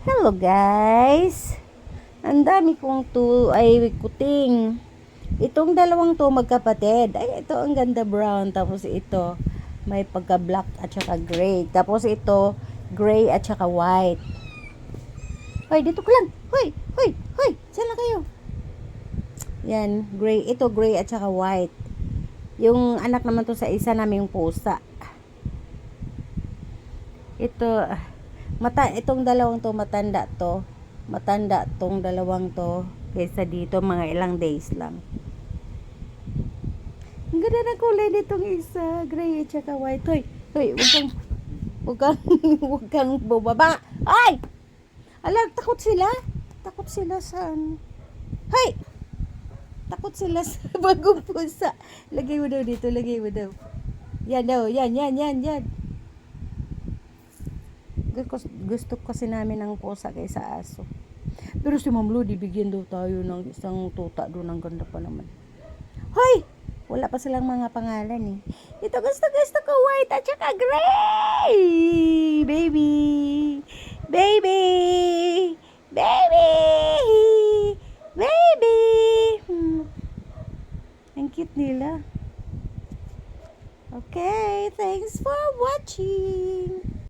Hello guys! Ang dami kong to ay kuting. Itong dalawang to magkapatid. Ay, ito ang ganda brown. Tapos ito, may pagka black at saka gray. Tapos ito, gray at saka white. Hoy, dito ko lang. Hoy, hoy, hoy. Saan kayo? Yan, gray. Ito, gray at saka white. Yung anak naman to sa isa namin yung pusa. Ito, mata, itong dalawang to, matanda to. Matanda tong dalawang to. Kaysa dito, mga ilang days lang. Ang ganda ng kulay nitong isa. Gray at saka white. Hoy, hoy, huwag kang, huwag kang, huwag kang bubaba. Ay! Alam, takot sila. Takot sila sa ano. Hoy! Takot sila sa bagong pusa. Lagay mo daw dito, lagay mo daw. Yan daw, yan, yan, yan, yan. Gusto, kasi namin ng pusa kaysa aso. Pero si Ma'am Lodi, bigyan daw tayo ng isang tuta doon. Ang ganda pa naman. Hoy! Wala pa silang mga pangalan eh. Ito gusto gusto ko white at saka gray! Baby! Baby! Baby! Baby! Hmm. Ang cute nila. Okay, thanks for watching.